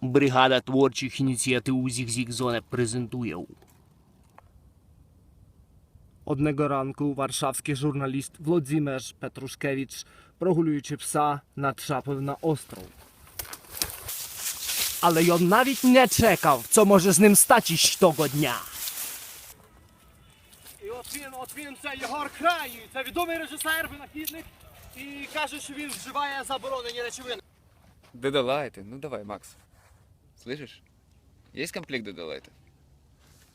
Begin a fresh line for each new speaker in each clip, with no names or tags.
Бригада творчих ініціатив Зігзігзоне презентує.
Одnego ранку warszawski żurnalist Włodzimierz Petruszkiewicz, прогулюючи пса, натрапив на остров. Але он навіть не чекав, co може з ним статись того дня. І от він, от він, це Єгор Край, це відомий режисер, винахідник, і каже, що він вживає заборонені речовини.
Дедалайты. Ну давай, Макс. Слышишь? Есть комплект Дедалайта?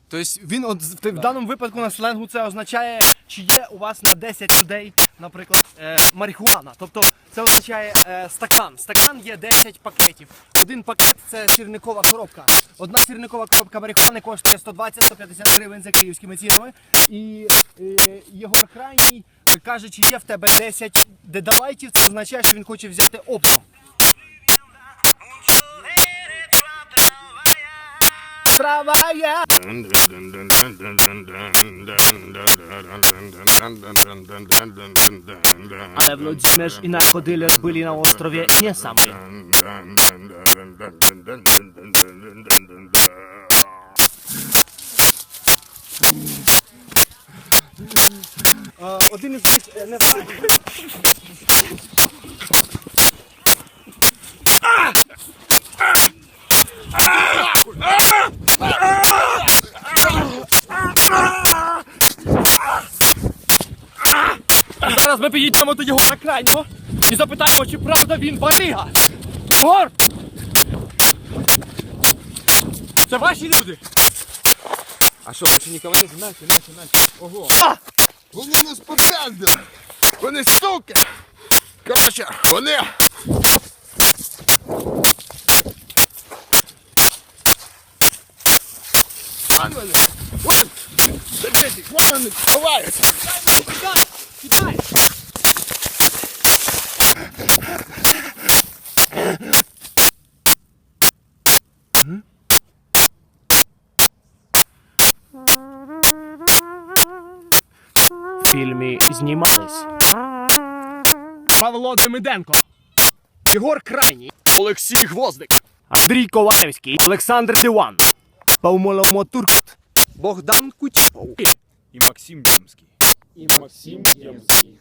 Тобто він от в, в даному випадку на сленгу це означає, чи є у вас на 10 людей, наприклад, е, марихуана. Тобто це означає е, стакан. Стакан є 10 пакетів. Один пакет це сірникова коробка. Одна сірникова коробка марихуани коштує 120-150 гривень за київськими цінами. І е, Єгор Крайній каже, чи є в тебе 10 дедалайтів, це означає, що він хоче взяти оптом. Травая!
Ale Włodzimierz i narkodyler byli na ostrowie nie sami.
Е, Один із них е, не знаю. Зараз ми підійдемо до Єгора крайнього і запитаємо, чи правда він барига. Єгор! Це ваші люди?
А что, больше никого нет? Нахер, нахер, нахер. Ого.
Вони нас попередили! Вони суки! Коротше, вони! Вон вони! Вон! Дивіться, вон вони ховаються!
Кидай! Кидай!
В фільмі знімались
Павло Демиденко. Єгор Крайній.
Олексій Гвоздик!
Андрій Ковалевський, Олександр Диван,
Павмоломо Туркут. Богдан Кучпов.
И Максим Демский.
І Максим Ємський.